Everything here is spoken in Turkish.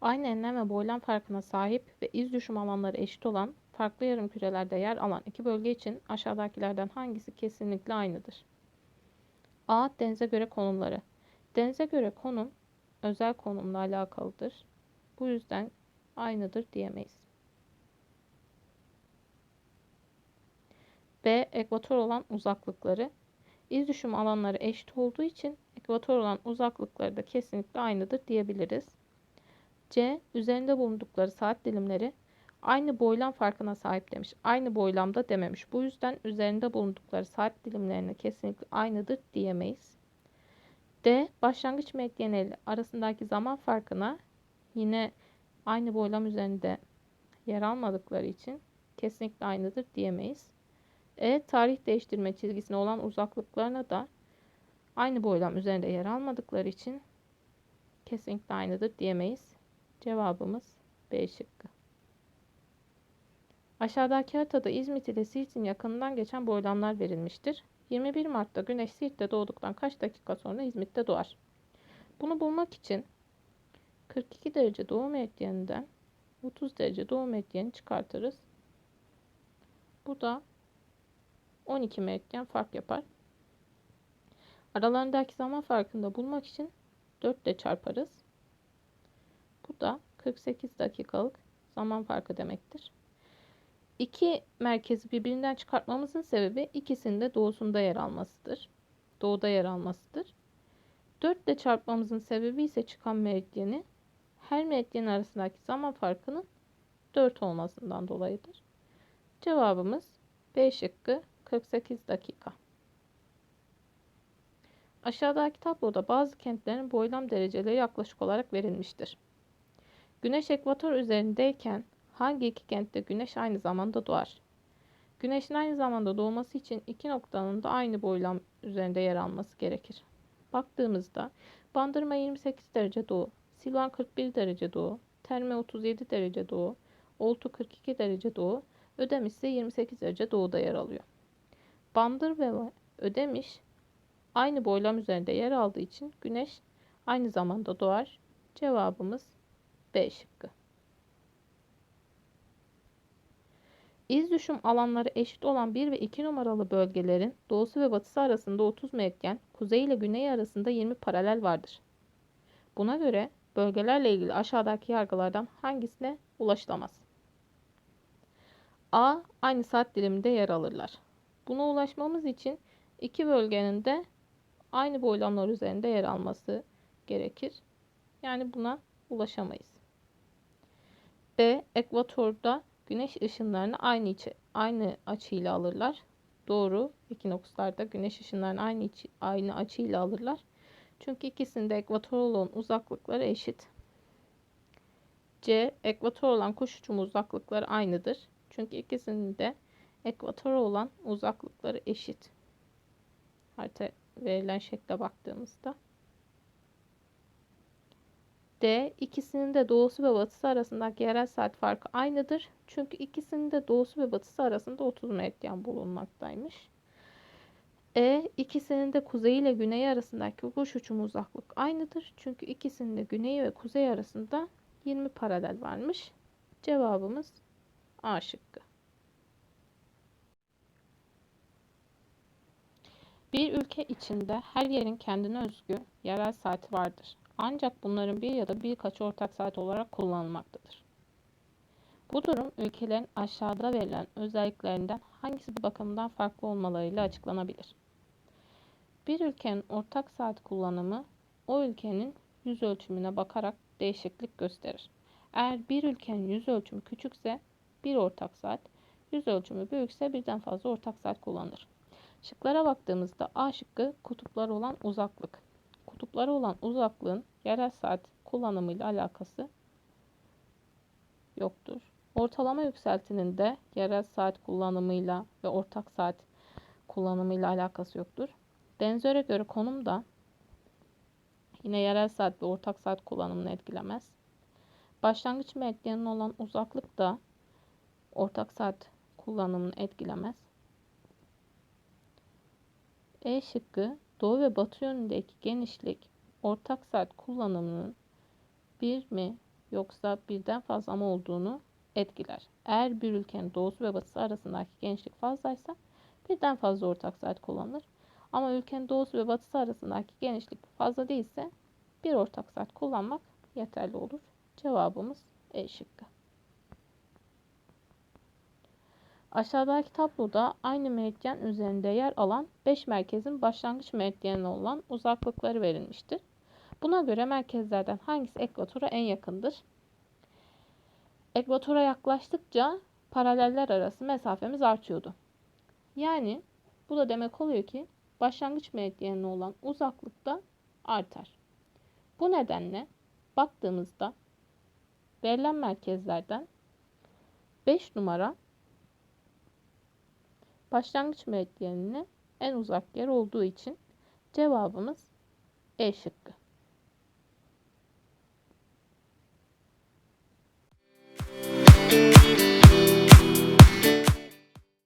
Aynı enlem ve boylam farkına sahip ve iz düşüm alanları eşit olan farklı yarımkürelerde yer alan iki bölge için aşağıdakilerden hangisi kesinlikle aynıdır? A. Denize göre konumları. Denize göre konum özel konumla alakalıdır. Bu yüzden aynıdır diyemeyiz. B. Ekvator olan uzaklıkları. İz düşüm alanları eşit olduğu için ekvator olan uzaklıkları da kesinlikle aynıdır diyebiliriz. C. Üzerinde bulundukları saat dilimleri aynı boylam farkına sahip demiş. Aynı boylamda dememiş. Bu yüzden üzerinde bulundukları saat dilimlerine kesinlikle aynıdır diyemeyiz. D. Başlangıç meridyenleri arasındaki zaman farkına yine aynı boylam üzerinde yer almadıkları için kesinlikle aynıdır diyemeyiz. E. Tarih değiştirme çizgisine olan uzaklıklarına da aynı boylam üzerinde yer almadıkları için kesinlikle aynıdır diyemeyiz. Cevabımız B şıkkı. Aşağıdaki haritada İzmit ile Siirt'in yakınından geçen boylamlar verilmiştir. 21 Mart'ta güneş Siirt'te doğduktan kaç dakika sonra İzmit'te doğar? Bunu bulmak için 42 derece doğu meridyeninden 30 derece doğu meridyeni çıkartırız. Bu da 12 meridyen fark yapar. Aralarındaki zaman farkını da bulmak için 4 ile çarparız. Da 48 dakikalık zaman farkı demektir. İki merkezi birbirinden çıkartmamızın sebebi ikisinin de doğusunda yer almasıdır. Doğuda yer almasıdır. 4 ile çarpmamızın sebebi ise çıkan meridyeni her meridyen arasındaki zaman farkının 4 olmasından dolayıdır. Cevabımız B şıkkı 48 dakika. Aşağıdaki tabloda bazı kentlerin boylam dereceleri yaklaşık olarak verilmiştir. Güneş ekvator üzerindeyken hangi iki kentte güneş aynı zamanda doğar? Güneşin aynı zamanda doğması için iki noktanın da aynı boylam üzerinde yer alması gerekir. Baktığımızda Bandırma 28 derece doğu, Silvan 41 derece doğu, Terme 37 derece doğu, Oltu 42 derece doğu, Ödemiş ise 28 derece doğuda yer alıyor. Bandır ve Ödemiş aynı boylam üzerinde yer aldığı için güneş aynı zamanda doğar. Cevabımız B şıkkı. İz düşüm alanları eşit olan 1 ve 2 numaralı bölgelerin doğusu ve batısı arasında 30 mevken, kuzey ile güney arasında 20 paralel vardır. Buna göre bölgelerle ilgili aşağıdaki yargılardan hangisine ulaşılamaz? A. Aynı saat diliminde yer alırlar. Buna ulaşmamız için iki bölgenin de aynı boylamlar üzerinde yer alması gerekir. Yani buna ulaşamayız. B. Ekvatorda güneş ışınlarını aynı içi, aynı açıyla alırlar. Doğru. Ekinokslarda güneş ışınlarını aynı içi, aynı açıyla alırlar. Çünkü ikisinde ekvator olan uzaklıkları eşit. C. Ekvator olan kuş uçumu uzaklıkları aynıdır. Çünkü ikisinin de ekvator olan uzaklıkları eşit. Harita verilen şekle baktığımızda. D. ikisinin de doğusu ve batısı arasındaki yerel saat farkı aynıdır. Çünkü ikisinin de doğusu ve batısı arasında 30 meridyen bulunmaktaymış. E. ikisinin de kuzey ile güney arasındaki kuş uçumu uzaklık aynıdır. Çünkü ikisinin de güney ve kuzey arasında 20 paralel varmış. Cevabımız A şıkkı. Bir ülke içinde her yerin kendine özgü yerel saati vardır. Ancak bunların bir ya da birkaç ortak saat olarak kullanılmaktadır. Bu durum ülkelerin aşağıda verilen özelliklerinden hangisi bir bakımdan farklı olmalarıyla açıklanabilir. Bir ülkenin ortak saat kullanımı o ülkenin yüz ölçümüne bakarak değişiklik gösterir. Eğer bir ülkenin yüz ölçümü küçükse bir ortak saat, yüz ölçümü büyükse birden fazla ortak saat kullanılır. Şıklara baktığımızda A şıkkı kutuplara olan uzaklık. Kutuplara olan uzaklığın yerel saat kullanımıyla alakası yoktur. Ortalama yükseltinin de yerel saat kullanımıyla ve ortak saat kullanımıyla alakası yoktur. Denzöre göre konum da yine yerel saat ve ortak saat kullanımını etkilemez. Başlangıç meridyenin olan uzaklık da ortak saat kullanımını etkilemez. E şıkkı doğu ve batı yönündeki genişlik ortak saat kullanımının 1 mi yoksa birden fazla mı olduğunu etkiler. Eğer bir ülkenin doğusu ve batısı arasındaki genişlik fazlaysa birden fazla ortak saat kullanılır. Ama ülkenin doğusu ve batısı arasındaki genişlik fazla değilse bir ortak saat kullanmak yeterli olur. Cevabımız E şıkkı. Aşağıdaki tabloda aynı meridyen üzerinde yer alan 5 merkezin başlangıç meridyenine olan uzaklıkları verilmiştir. Buna göre merkezlerden hangisi ekvatora en yakındır? Ekvatora yaklaştıkça paraleller arası mesafemiz artıyordu. Yani bu da demek oluyor ki başlangıç meridyenine olan uzaklık da artar. Bu nedenle baktığımızda verilen merkezlerden 5 numara başlangıç meridyenine en uzak yer olduğu için cevabımız E şıkkı. Müzik